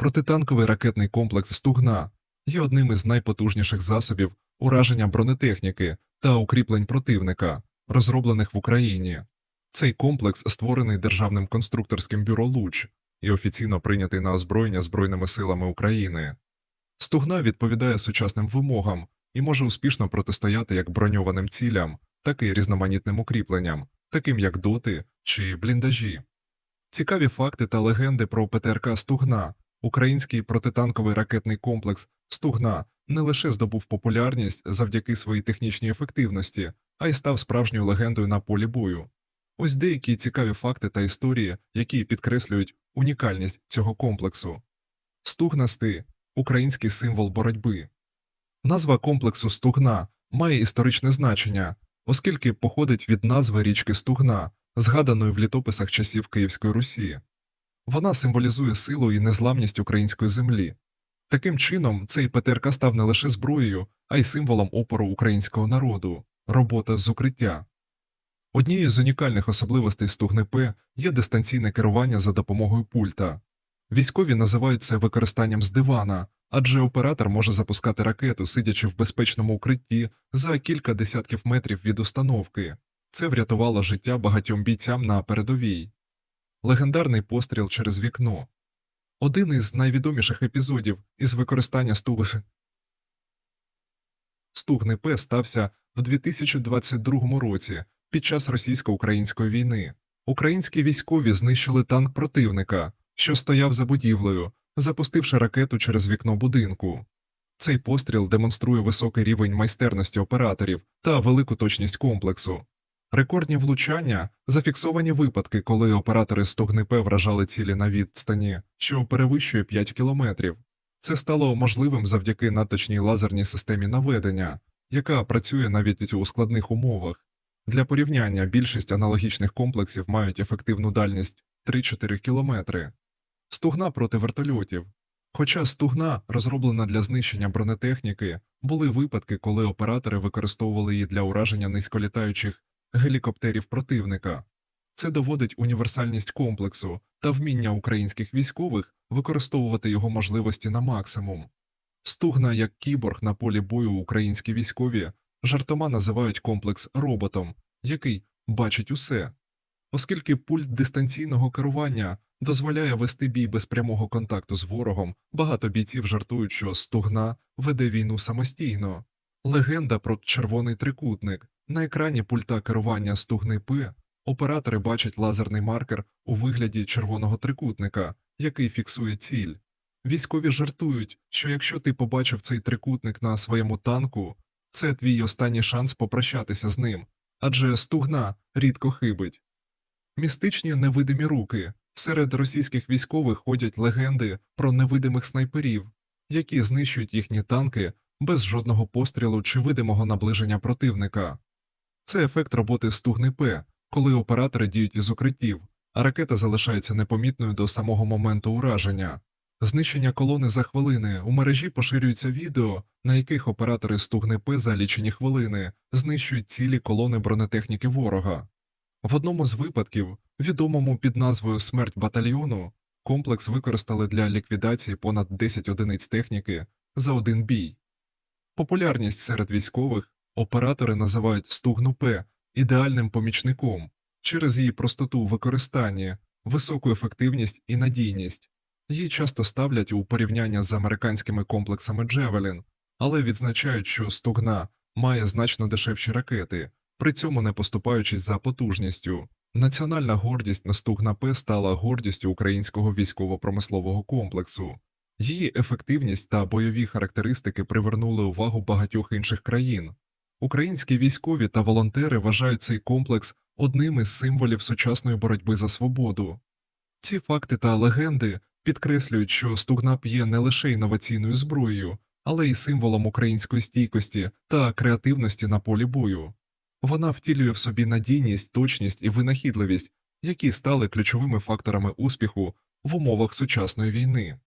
Протитанковий ракетний комплекс Стугна є одним із найпотужніших засобів ураження бронетехніки та укріплень противника, розроблених в Україні. Цей комплекс створений Державним конструкторським бюро Луч і офіційно прийнятий на озброєння Збройними силами України. Стугна відповідає сучасним вимогам і може успішно протистояти як броньованим цілям, так і різноманітним укріпленням, таким як доти чи бліндажі. Цікаві факти та легенди про ПТРК Стугна. Український протитанковий ракетний комплекс Стугна не лише здобув популярність завдяки своїй технічній ефективності, а й став справжньою легендою на полі бою. Ось деякі цікаві факти та історії, які підкреслюють унікальність цього комплексу. Стугнасти український символ боротьби. Назва комплексу Стугна має історичне значення, оскільки походить від назви річки Стугна, згаданої в літописах часів Київської Русі. Вона символізує силу і незламність української землі. Таким чином, цей ПТРК став не лише зброєю, а й символом опору українського народу, робота з укриття. Однією з унікальних особливостей Стугни П є дистанційне керування за допомогою пульта. Військові називають це використанням з дивана, адже оператор може запускати ракету, сидячи в безпечному укритті за кілька десятків метрів від установки. Це врятувало життя багатьом бійцям на передовій. Легендарний постріл через вікно. Один із найвідоміших епізодів із використання стуги. Стугни П стався в 2022 році під час російсько-української війни. Українські військові знищили танк противника, що стояв за будівлею, запустивши ракету через вікно будинку. Цей постріл демонструє високий рівень майстерності операторів та велику точність комплексу. Рекордні влучання зафіксовані випадки, коли оператори стогни П вражали цілі на відстані, що перевищує 5 кілометрів. Це стало можливим завдяки надточній лазерній системі наведення, яка працює навіть у складних умовах. Для порівняння більшість аналогічних комплексів мають ефективну дальність 3-4 кілометри. Стугна проти вертольотів. Хоча стугна, розроблена для знищення бронетехніки, були випадки, коли оператори використовували її для ураження низьколітаючих гелікоптерів противника. Це доводить універсальність комплексу та вміння українських військових використовувати його можливості на максимум. Стугна як кіборг на полі бою українські військові жартома називають комплекс роботом, який бачить усе. Оскільки пульт дистанційного керування дозволяє вести бій без прямого контакту з ворогом, багато бійців жартують, що стугна веде війну самостійно. Легенда про червоний трикутник. На екрані пульта керування стугни П оператори бачать лазерний маркер у вигляді червоного трикутника, який фіксує ціль. Військові жартують, що якщо ти побачив цей трикутник на своєму танку, це твій останній шанс попрощатися з ним, адже стугна рідко хибить. Містичні невидимі руки. Серед російських військових ходять легенди про невидимих снайперів, які знищують їхні танки без жодного пострілу чи видимого наближення противника. Це ефект роботи стугни П, коли оператори діють із укриттів, а ракета залишається непомітною до самого моменту ураження. Знищення колони за хвилини у мережі поширюються відео, на яких оператори стугни П за лічені хвилини знищують цілі колони бронетехніки ворога. В одному з випадків, відомому під назвою Смерть батальйону, комплекс використали для ліквідації понад 10 одиниць техніки за один бій. Популярність серед військових оператори називають стугну П ідеальним помічником через її простоту використання, високу ефективність і надійність. Її часто ставлять у порівняння з американськими комплексами Джевелін, але відзначають, що стугна має значно дешевші ракети, при цьому не поступаючись за потужністю. Національна гордість настугна П стала гордістю українського військово-промислового комплексу. Її ефективність та бойові характеристики привернули увагу багатьох інших країн. Українські військові та волонтери вважають цей комплекс одним із символів сучасної боротьби за свободу. Ці факти та легенди підкреслюють, що стугнап є не лише інноваційною зброєю, але й символом української стійкості та креативності на полі бою. Вона втілює в собі надійність, точність і винахідливість, які стали ключовими факторами успіху в умовах сучасної війни.